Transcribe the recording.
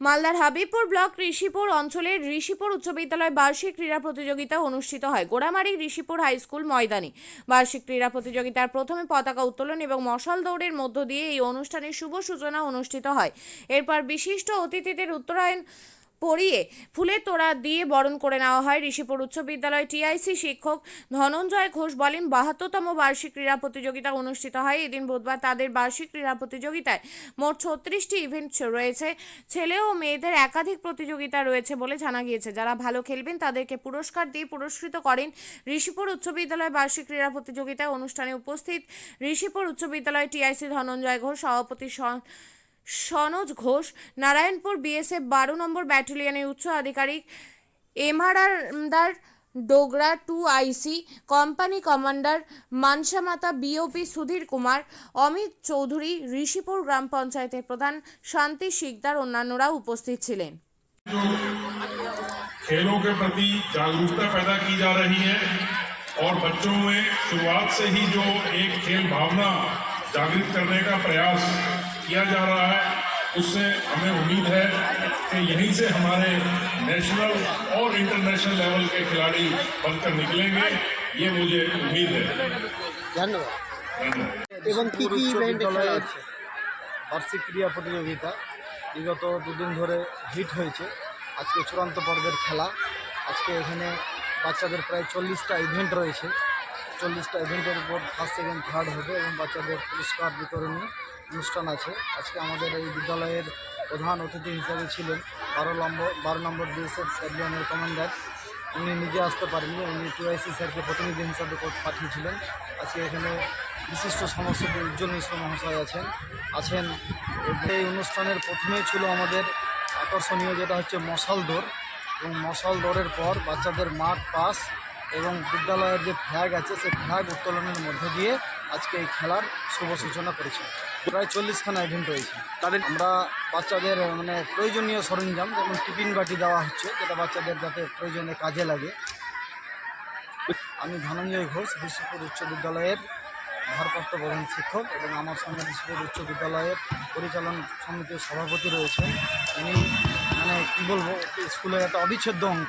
মালদার হাবিবপুর ব্লক ঋষিপুর অঞ্চলের ঋষিপুর উচ্চ বিদ্যালয় বার্ষিক ক্রীড়া প্রতিযোগিতা অনুষ্ঠিত হয়। গোড়ামারি ঋষিপুর হাই স্কুল ময়দানে। বার্ষিক ক্রীড়া প্রতিযোগিতার প্রথমে পতাকা উত্তোলন এবং মশাল দৌড়ের মধ্য দিয়ে এই অনুষ্ঠানের শুভ সূচনা অনুষ্ঠিত হয়। এরপর বিশিষ্ট অতিথিদের উত্তরায়ণ পরিয়ে ফুলের তোড়া দিয়ে বরণ করে নেওয়া হয়। ঋষিপুর উচ্চ বিদ্যালয় টিআইসি শিক্ষক ধনঞ্জয় ঘোষ বলেন, বাহাত্তরতম বার্ষিক ক্রীড়া প্রতিযোগিতা অনুষ্ঠিত হয়। এদিন বুধবার তাদের বার্ষিক ক্রীড়া প্রতিযোগিতায় মোট ছত্রিশটি ইভেন্ট রয়েছে। ছেলে ও মেয়েদের একাধিক প্রতিযোগিতা রয়েছে বলে জানা গিয়েছে। যারা ভালো খেলবেন, তাদেরকে পুরস্কার দিয়ে পুরস্কৃত করেন ঋষিপুর উচ্চ বিদ্যালয় বার্ষিক ক্রীড়া প্রতিযোগিতায়। অনুষ্ঠানে উপস্থিত ঋষিপুর উচ্চ বিদ্যালয় টিআইসি ধনঞ্জয় ঘোষ, সভাপতি সনোজ ঘোষ নারায়ণপুর বিএসএফ বারো নম্বর ব্যাটালিয়নের উচ্চ আধিকারিক MRR Dogra two IC company commander Mansamata BOP Sudhir Kumar Amit Chowdhury Rishipur গ্রাম পঞ্চায়েতের প্রধান শান্তি শিকদার অন্যান্যরাও উপস্থিত ছিলেন खेलों के प्रति जागरूकता पैदा की जा रही है और बच्चों में शुरुआत से ही जो एक खेल भावना जागृत करने का प्रयास किया जा रहा है उससे हमें उम्मीद है कि यहीं से हमारे नेशनल और इंटरनेशनल लेवल के खिलाड़ी बनकर निकलेंगे ये मुझे उम्मीद है ধন্যবাদ धन्यवाद এবং কি কি উচ্চ ইভেন্ট বিদ্যালয়ের বার্ষিক ক্রীড়া প্রতিযোগিতা বিগত দুদিন ধরে হিট হয়েছে আজকে চূড়ান্ত পর্বের খেলা আজকে এখানে বাচ্চাদের প্রায় চল্লিশটা ইভেন্ট রয়েছে চল্লিশটা ইভেন্টের উপর ফার্স্ট সেকেন্ড থার্ড হবে এবং বাচ্চাদের পুরস্কার বিতরণী অনুষ্ঠান আছে। আজকে আমাদের এই বিদ্যালয়ের প্রধান অতিথি হিসাবে ছিলেন বারো নম্বর বারো নম্বর বিএসএফ ব্যাটালিয়নের কমান্ডার। উনি নিজে আসতে পারেননি, উনি টিআইসি স্যারকে প্রতিনিধি হিসাবে পাঠিয়েছিলেন। আজকে এখানে বিশিষ্ট সমাজসেবী উজ্জ্বল মিশ্র মহাশয় আছেন আছেন। এই অনুষ্ঠানের প্রথমেই ছিল আমাদের আকর্ষণীয় যেটা হচ্ছে মশাল দৌড়। এবং মশাল দৌড়ের পর বাচ্চাদের মাঠ, পাস এবং বিদ্যালয়ের যে ফ্ল্যাগ আছে, সেই ফ্ল্যাগ উত্তোলনের মধ্য দিয়ে আজকে এই খেলার শুভ সূচনা করেছে। প্রায় চল্লিশখানা ইভেন্ট রয়েছে। তাদের আমরা বাচ্চাদের মানে প্রয়োজনীয় সরঞ্জাম, যেমন টিফিন বাটি দেওয়া হচ্ছে, যেটা বাচ্চাদের যাতে প্রয়োজনে কাজে লাগে। আমি ধনঞ্জয় ঘোষ বিশ্বপুর উচ্চ বিদ্যালয়ের ভারপ্রাপ্ত প্রধান শিক্ষক এবং আমার সঙ্গে বিশ্বপুর উচ্চ বিদ্যালয়ের পরিচালন সমিতির সভাপতি রয়েছেন। উনি মানে কী বলব স্কুলের একটা অবিচ্ছেদ্য অঙ্গ।